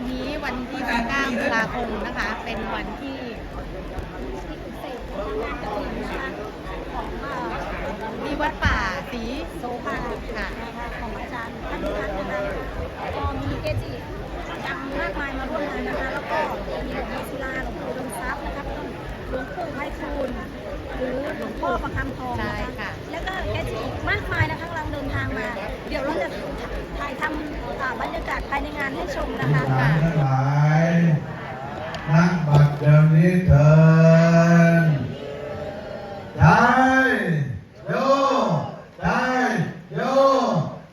วันนี้วันที่19ตุลาคมนะคะ เป็นวันที่ที่วัดป่าศรีโสภาค่ะ ของอาจารย์ท่านท่านนะคะก็มีเกจิดังมากมายมาร่วมงานนะคะ แล้วก็มีหลวงพ่อศิลาหลวงปู่ดมทรัพย์นะคะหลวงปู่ไพฑูรย์หรือหลวงพ่อประคำทองนะคะแล้วก็เกจิมากมายนะคะกำลังเดินทางมา เดี๋ยวเราจะถ่ายทำอ่าบรรยากาศภายในงานให้ชมนะคะทานทั้งหลายนั่งบัดเดิมนี้เถินได้โยได้โย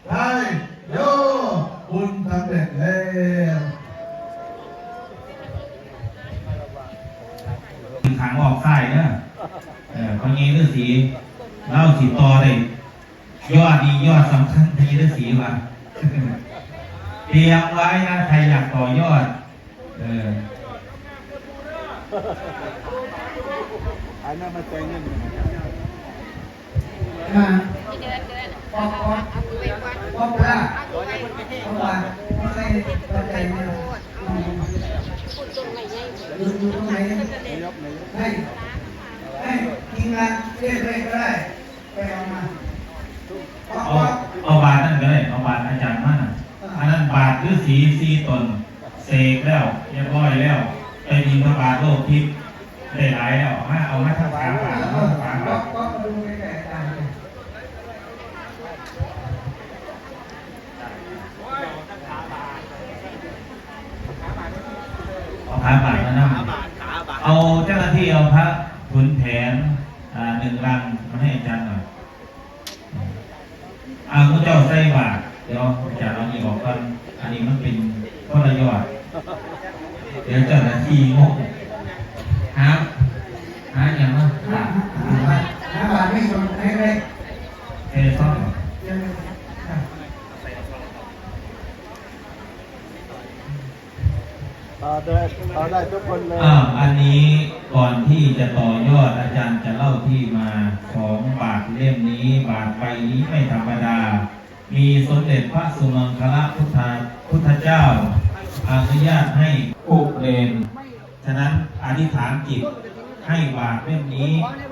ได้โยบุญสำเร็จแล้วขังออกค่ายเนี่ยเออพอยีฤาษีเล่าสีต่อได้ยอดดียอดสำคัญพยีฤาษีว่ะ เตรียมไว้นะใครอยากต่อยอด เอออันนั้นมาแจ้งเงินมาปอกปอกปอกละปอกละไม่ใช่ปัจจัยเนี่ยดูดูตรงไหนนายกนายกให้ให้ทีมงานเรียกเลยก็ได้ไปเอามาปอกเอาปอกเอาบาทนั่นก็ได้เอาบาทอาจารย์มั่นน่ะอันนั้นบาทฤาษีสีตนเสกแล้วเรียบร้อยแล้วไปยิงพระบาทโลกทิพย์ได้หลายแล้วเอามาเอามาทั้งสามบาทปเอาอกมาทั้งสามปบาอทกปอกดูไปแต่ตายเลยเอาพระบาทมานั่งเอาเจ้าหน้าที่เอาพระขุนแผนอ่าหนึ่งรังมาให้อาจารย์หน่อยอาคุณเจ้าใส่บาท เดี๋ยวอาจารย์เอาอีกอกก่อนอันนี้มันเป็นคนละยอด เดี๋ยวเจ้าหน้าที่งงหาหาอย่างว่าหาห้าบาทไม่สนให้เลยเทเลซ่อมเดี๋ยวเลยต่อได้ต่อได้ทุกคนเลยอ่าอันนี้ก่อนที่จะต่อยอดอาจารย์จะเล่าที่มาของบาทเล่มนี้ บาทใบนี้ไม่ธรรมดา มีสมเด็จพระสุมังคละพุทธาพุทธเจ้าอนุญาตให้อุเรนฉะนั้นอธิษฐานจิตให้บาทเล่มนี้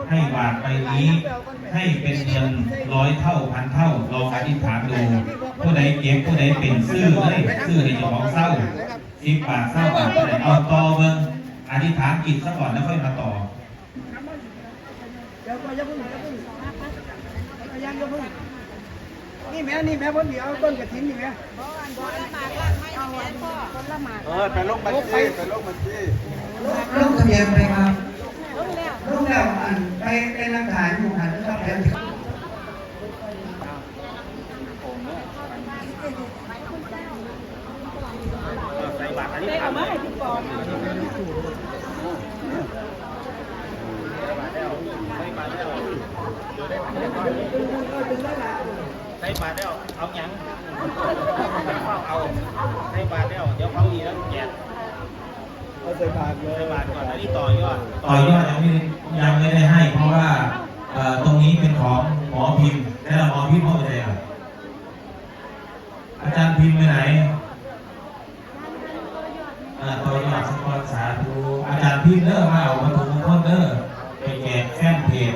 ให้บาทใบนี้ ให้เป็นเงินร้อยเท่าพันเท่าลองอธิษฐานดูผู้ใดเก็บผู้ใดเป็นซื่อเลยซื่อในจ้าของเศร้าสิบบาทเศร้าบาทเอาต่อเบิ่งอธิษฐานจิตซะก่อนแล้วค่อยมาต่อยวก็อย่าเพิ่งย่าเพิ่ง นี่แม่นี่แม่เพิ่นเดี๋ยวต้นกระถินนี่แม่เออไปลงบัญชีไปลงบัญชีลงทะเบียนไปครับลงแล้วลงแล้วไปเป็นหลักฐานอยู่หันนะครับแล้ว ใส่บาทแล้วเอาหยังเอาใส่บาทแล้วเดี๋ยวเขาดีแล้วแจกเอาใส่บาทเลยใส่บาทก่อนแล้วนี่ต่อยอดต่อยอดยังไม่ยังไม่ได้ให้ เพราะว่าเอ่อตรงนี้เป็นของหมอพิมพ์แล้วหมอพิมพ์เขาไปไหนอะอาจารย์พิมพ์ไปไหนอ่าต่อยอดสปอนสาธุอาจารย์พิมพ์เด้อมาเอาวัตถุมงคลเด้อไปแจกแฟนเพจ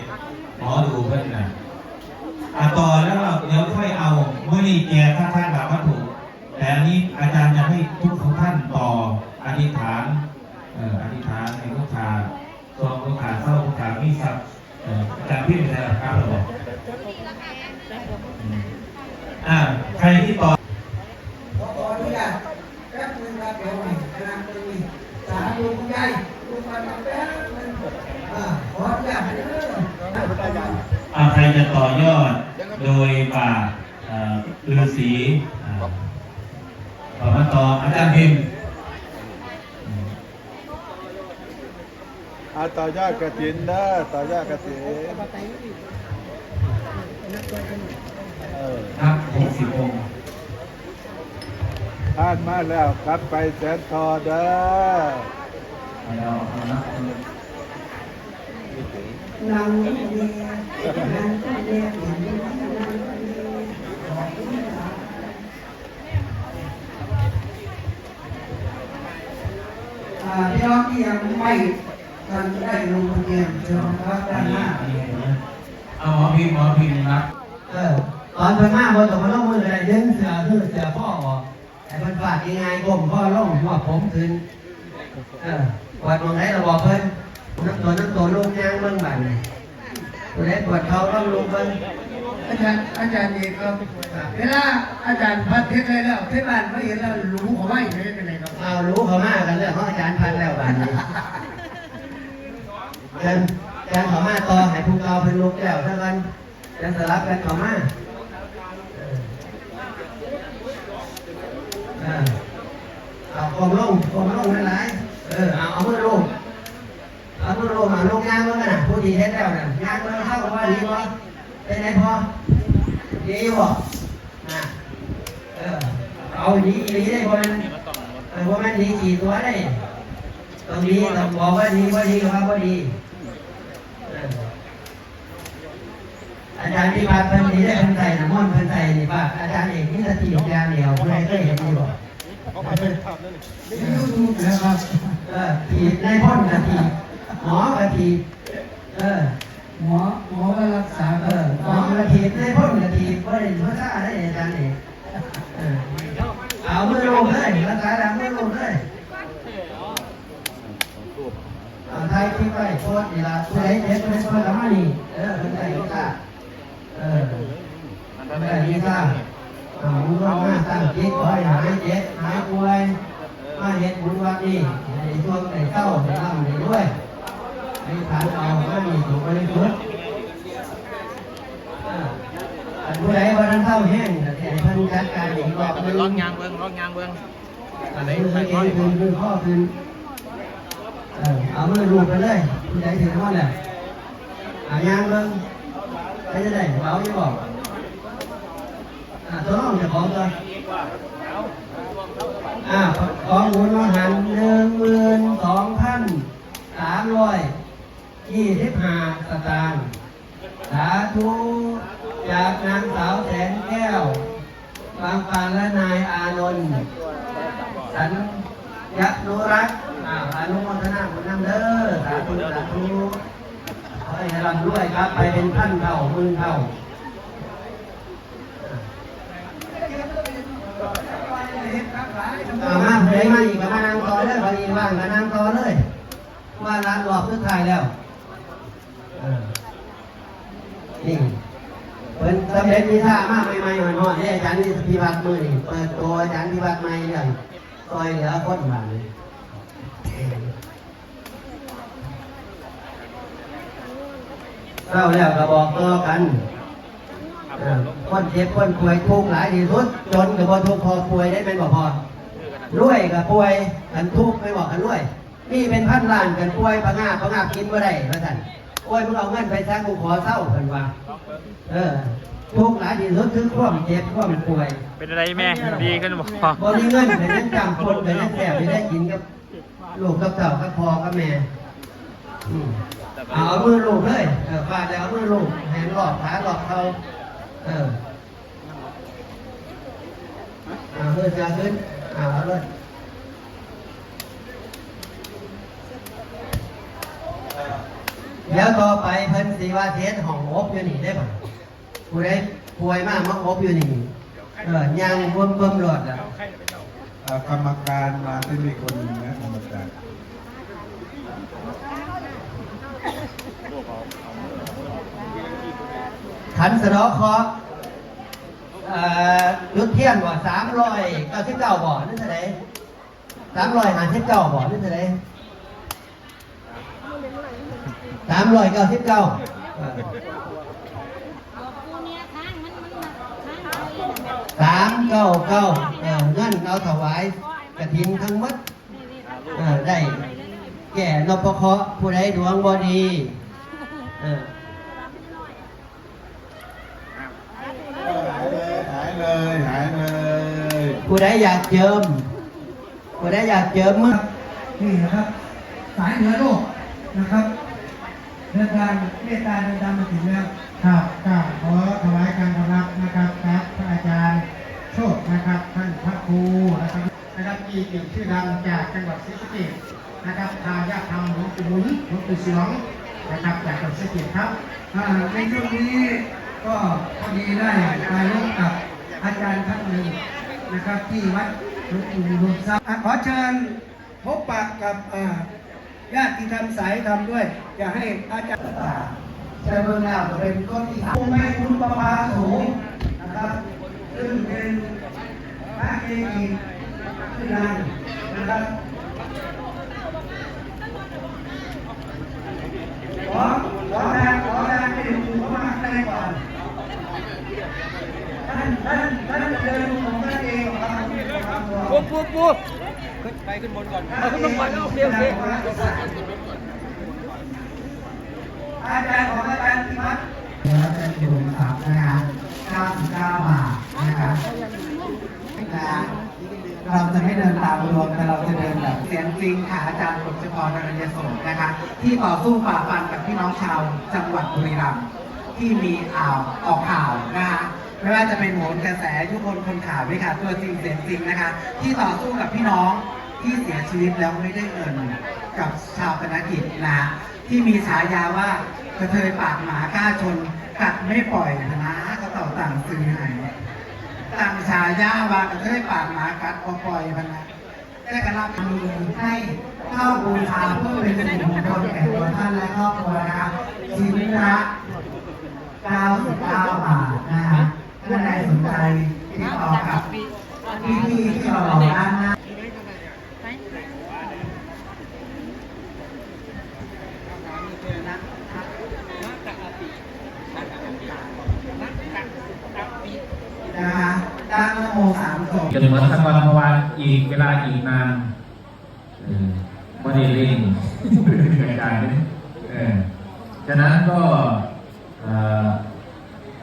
หมอดูเพื่อนน่ะอะต่อ เอาเมื่อนี้แจกท่านท่านแบบวัตถุ แต่อันนี้อาจารย์จะให้ทุกของท่านต่ออธิษฐานเอ่ออธิษฐานในลูกค้าซองลูกค้าเศร้าลูกค้ามีทรัพย์เอ่ออาจารย์พี่เป็นอะไรครับเราบอกอืมอ่าใครที่ต่อขออนุญาตแป๊บนึงครับเดี๋ยวนี่คณะตรงนี้สาธุคุณยายลูกมาแป๊บนึงอ่าขออนุญาตเด้ออ่าใครจะต่อยอดโดยบาทเอ่อ ฤาษีอ่าต่อมาต่ออาจารย์พิมพ์อืมเอาต่อยอดกระถินเด้อต่อยอดกระถินเออครับหกสิบองค์ทานมาแล้วกลับไปแสนทอเด้อเอาแล้วเอานะนั่งเนี่ยนั่งเนี่ยเห็นไหมนั่งเนี่ย พี่น้องที่ยังไม่ยังได้ลงทะเบียนเชิญนะครับด้านหน้าเอาหมอพิมพ์หมอพิมพ์รับเออตอนเพิ่นมาบ่ต้องมาลงมืออะไรเดินเสือคือเสือพ่อออกแต่เพิ่นฝากง่ายๆก้มพ่อลงหัวผมขึ้นเออวัดมองไหนเราบอกเพิ่นน้ำตัวน้ำตัวลูกยางเบิ่งบ้านี้ตัว เล็กปวดเขาต้องลุกเบิ่งอาจารย์อาจารย์เอกครับเวลาอาจารย์พัดเทศเลยแล้วที่บ้านไม่เห็นแล้วรู้เขาไม่เห็นเป็นไงครับเอารู้เขามากันเรื่องของอาจารย์พันแล้วบัดนี้อาจารย์อาจารย์เขามาต่อให้ผู้เกาเพิ่นลุกแล้วเท่ากันจะสลับกันเขามาเออเออเอาคงลงคงลงนั่นหลายเออเอาเอามือลง เอามือลงเอาลงยางเมื่อกันนะผู้ดีเฮ็ดแล้วน่ะยางเมื่อเข้ากับว่าดีวะเป็นไงพอดีวะน่ะเออเอาดีดีได้บ่แมันเออบ่แมันดีกี่ตัวได้ต้องดีต้องบอกว่าดีว่าดีกับว่าดีอาจารย์พิพัฒน์เพิ่นดีได้เพิ่นใส่น้ำมันเพิ่นใส่นี่ป่ะอาจารย์เอกนี่สติอย่างเดียวผู้ใดเคยเห็นดีบ่ยูทูบนะครับเออถีในพ่นกะถี หมอกะถีบเออหมอหมอก็รักษาเออหมอกะถีบในพ่นกะถีบก็ได้ภาษาได้อาจารย์เอกเออเอามือลงเลยรักษาดังมือลงเลยเอาไทยทิ้งไว้โคตรนี่ละผู้ใดเจ็บผู้ใดช่วยกันมานี่เออเป็นไงดีซ่าเออเป็นไงดีซ่าเอามือลงมาตั้งจิตคอยหายเจ็บหายป่วยมาเห็นบุญวัดนี่ในช่วงในเศร้าในร่ำในด้วย ในฐานเอาไม่มีถูกไม่ได้พุทธอันผู้ใดวันนั้นเท่าแห้งแต่เพิ่นจัดการอีกรอบหนึงลองยางเบิ้งลองยางเบิ้งอันไหนมือเองคืนคือข้อคืนเออเอามือรูปไปเลยผู้ใดถึงว่าแหละหายางเบิ่งไปจะได้เบาอยู่บอกอ่าตัวน้องจะของตัวอ่าของบุญมหันหนึ่งหมื่นสองพันสามร้อย ยี่สิบห้าสตางค์สาธุจากนางสาวแสนแก้วบางปานและนายอานนท์สัญญนุรักษ์อ่าอนุโมทนาบุญนำเด้อสาธุสาธุขอให้ร่ำรวยครับ ไปเป็นพันเท่าหมื่นเท่าอามาเผยมาอีกกับมานางต่อเลยพอดีว่างกับนางต่อเลย ว่าร้านรอบสุดท้ายแล้วเออ นี่เพิ่นสำเร็จมีท่ามากใหม่ๆหน่อยๆเนี่ยอาจารย์นี่พิบัติมือนี่เปิดตัวอาจารย์พิบัติใหม่เรื่องซอยเหลือคนบางนี่เล่าแล้วก็บอกต่อกันคนเจ็บคนป่วยทุกข์หลายที่สุด จนกับพอทุกข์พอป่วยได้เป็นบ่พอรวยกับป่วยกันทุกข์ไม่บอกกันรวยนี่เป็นพันล้านกันป่วยพะงาพะงากินบ่ได้พระท่าน ป่วยมึงเอาเงินไปซะกูขอเศร้าเพิ่นว่าเออทุกข์หลายที่สุดคือความเจ็บความป่วยเป็นอะไรแม่ดีขึ้นบ่บ่มีเงินแต่ยังจำคนแต่ยังแสบไม่ได้กินกับลูกกับเต่ากับพ่อกับแม่อืมเอาเอามือลูกเลยเออฟาดแล้วเอามือลูกแหนหลอกขาหลอกเขาเออเอามือเสือขึ้นเอาเอาเลย เดี๋ยวต่อไปเพิ่นสีว่าเทสห้องอบอยู่นี่ได้ป่ะผู้ใดป่วยมากมาอบอยู่นี่เออย่างเบิ่มเบิ่มๆรอดอะเอ่อกรรมการมาที่มีคนหนึงนะกรรมการขันสะเดอเคราะห์เอ่อยุดเทียนบ่สามร้อยเก้าสิบเก้าบ่นั่นเท่าไหร่สามร้อยห้าสิบเก้าบ่นั่นเท่าไหร่ สามร้อยเก้าสิบเก้าสามเก้าเก้าเออเงินเราถวายกระถินทั้งหมดเออได้แก่นพเคราะห์ผู้ใดดวงบ่ดีเออหายเลยหายเลยผู้ใดอยากเจิมผู้ใดอยากเจิมมึงนี่นะครับ สายเหนือโลกนะครับเดินทางเมตตาเดินทางมาถึงแล้วครับก็ขอถวายการต้อนรับนะครับครับพระอาจารย์โชคนะครับท่านพระครูนะครับนะครับอีกหนึ่งชื่อดังจากจังหวัดศรีสะเกษนะครับทายาททำหลวงปู่หมุนหลวงปู่เสียงนะครับจากกับเสกิจครับอ่าในช่วงนี้ก็พอดีได้ไปร่วมกับอาจารย์ท่านหนึ่งนะครับที่วัดหลวงปู่รวมทรัพย์อะขอเชิญพบปะกับอ่า ญาติธรรมสายธรรมด้วย อยาให้อาจารย์ตาใช้เบอร์แล้วจะเป็นก้นที่สามแม่คุณประภาสูงนะครับซึ่งเป็นพระเกจิชื่อดังนะครับขอขอแรงขอแรงให้ดูเขามาแรงก่อนท่านท่านท่านเดินของท่านเองครับ ปุ๊บปุ๊บปุ๊บขึ้นไปขึ้นบนก่อนเอาขึ้นบนก่อนโอเคโอเคอาจารย์ของอาจารย์พิพัฒน์อาจารย์อยู่สามนะครับ99บาทนะครับนะเราจะไม่เดินตามรวมแต่เราจะเดินแบบเสียงจริงค่ะอาจารย์กฤษกรนรัญญสมนะคะที่ต่อสู้ฝ่าฟันกับพี่น้องชาวจังหวัดบุรีรัมย์ที่มีอ่าวออกข่าวนะคะ ไม่ว่าจะเป็นโหนกระแสยุคนคนข่าวด้วยค่ะตัวจริงเสียงจริงนะคะ ที่ต่อสู้กับพี่น้องที่เสียชีวิตแล้วไม่ได้เงินกับชาวคณะกิจนะที่มีฉายาว่ากระเทยปากหมากล้าชนกัดไม่ปล่อยนะก็ต่อต่างซื้อให้ต่างฉายาว่ากระเทยปากหมากัดบ่ปล่อยพันนะได้กระรับมือให้ข้าบูชาเพื่อเป็นสิริมงคลแก่ตัวท่านและครอบครัวนะคะชิ้นละ99บาทนะคะ ท่านใดสนใจติดต่อกับพี่พี่ๆที่เรารอด้านหน้านะคะด้านนโมสามจบจนเหมือนทั้งวันเมื่อวานอีกเวลาอีกนานเออไม่ได้เร่งในการนี้เออฉะนั้นก็เอ่อ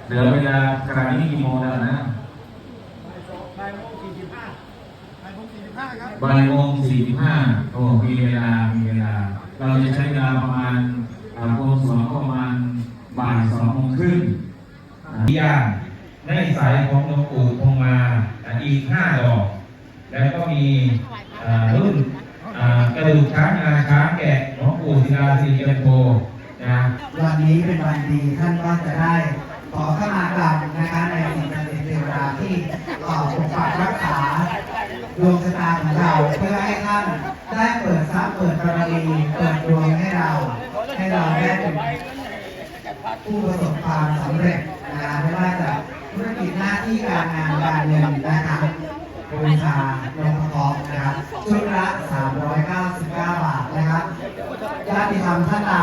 เหลือเวลาข ณะนี้กี่โมงแล้วนะบ่ายโมงสี่สิบห้าโอ้มีเวลา มีเวลา เราจะใช้เวลาประมาณเอ่อโมงสองประมาณบ่ายสองโมงครึ่งย่างในสายของหลวงปู่คงมาอ่าอีกห้าดอก แล้วก็มีอ่ารุ่นอ่ากระดูกช้างงาช้างแกะหลวงปู่ศิลาสิริจันโทนะวันนี้เป็นวันดีท่านก็จะได้ ขอเข้ามากราบนะคะในสิ่งศักดิ์สิทธิ์เทวดาที่ขอปกปักรักษาดวงชะตาของเราเพื่อให้ท่านได้เปิดทรัพย์เปิดบารมีเปิดดวงให้เรา ให้เราได้เป็นผู้ประสบความสำเร็จนะคะไม่ว่าจะธุรกิจหน้าที่การงานการเงินนะคะบูชาหลวงพ่อนะครับชุดละ399 บาทนะครับญาติธรรมท่านใด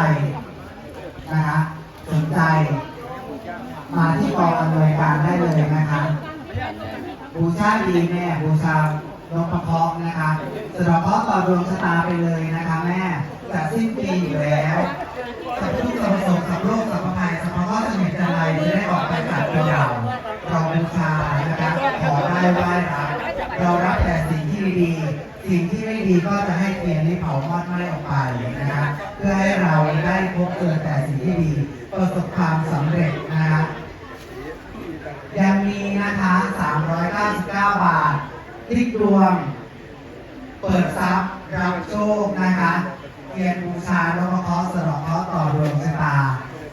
นะคะสนใจ มาที่กองอำนวยการได้เลยนะคะบูชาดีแม่บูชาดวงประเคราะนะคะสะเดอกเคาะต่อดวงชะตาไปเลยนะคะแม่จะสิ้นปีอยู่แล้วสัพพุทธประสงค์สัพโลกสัพพภัยสัพพะข้อสนิทจันไรจะได้ออกไปจากตัวเราเราบูชานะคะขอได้ไหว้รับเรารับแต่สิ่งที่ดีสิ่งที่ไม่ดีก็จะให้เทียนนี้เผามอดไหม้ออกไปนะคะเพื่อให้เราได้พบเจอแต่สิ่งที่ดีประสบความสำเร็จนะคะ ยังมีนะคะ 399 บาทคลิกรวมเปิดทรัพย์รับโชคนะคะเทียนบูชาแล้วก็เคาะสะเดอกเคาะต่อดวงชะตา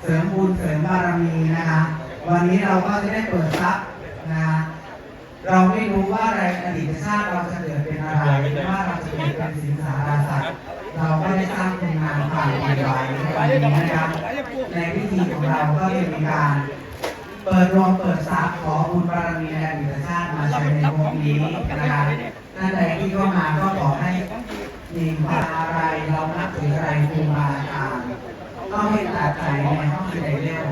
เสริมบุญเสริมบารมีนะคะ วันนี้เราก็จะได้เปิดทรัพย์นะคะเราไม่รู้ว่าอะไรอดีตชาติเราจะเกิดเป็นอะไรไว่าเราจะเกิดเป็นสิงสาราสัตว์เราก็ได้สร้างคุณงามความดีไว้ในวันนี้นะครับในพิธีของเราก็จะมีการ เปิดรวมเปิดทรัพย์ขอบุญบารมีในอดีตชาติมาใช้ในวงนี้นะคะท่านใดที่เข้ามาก็ขอให้มีควาอะไรเรานับถืออะไรครูบาอาจารย์ก็ให้ตัดใจในห้องที่ใดเร็ว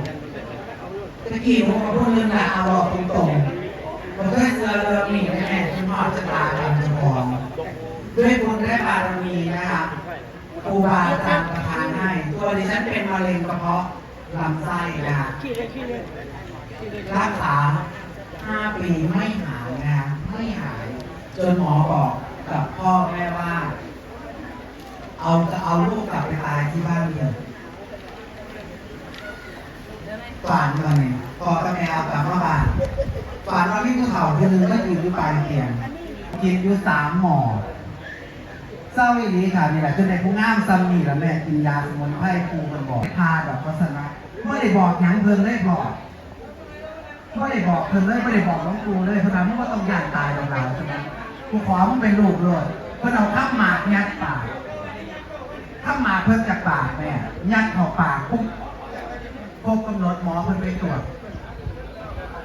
ตะกี้ผมก็พูดเรื่องราวเอาบอกตรงๆผมก็ให้เสือเรือมีแม่ที่มอจะตายกันจะพรด้วยบุญและบารมีนะคะครูบาอาจารย์ประทานให้ ตัวดิฉันเป็นมะเร็งกระเพาะลำไส้นะคะ รักษา5ปีไม่หายนะไม่หาย จนหมอบอกกับพ่อแม่ว่า เอาจะเอาลูกกลับไปตายที่บ้านเถอะฝันมาเนี่ยพอกับแม่เอากลับมาบ้านฝันว่าพี่ผู้เฒ่าคนนึงก็ยืนอยู่ปลายเตียงกินอยู่สามหมอเศร้าอีหลีค่ะนี่แหละจนในผู้งามซ้ำนี่แหละแม่กินยาสมุนไพรครูมันบอกพาแบบวัสนะไม่ได้บอกหยังเพิ่นเลยบอก ไม่ได้บอกเพิ่นเลยไม่ได้บอกน้องครูเลยเพราะนั้นมันก็ต้องย่านตายเราใช่ไหมกูขอมึงเป็นลูกเลยเพิ่นเอาข้ามหมากยัดปากข้ามหมากเพิ่นจากปากแม่ยัดเข้าปากปุ๊บครบกำหนดหมอเพิ่นไปตรวจ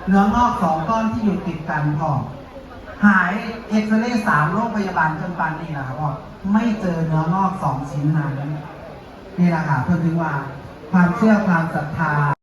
เนื้องอกสองก้อนที่อยู่ติดกันพอหายเอ็กซเรย์สามโรงพยาบาลจนปานนี้นะครับพ่อไม่เจอเนื้องอกสองชิ้นนั้นนี่แหละค่ะเพื่อถึงว่าความเชื่อความศรัทธา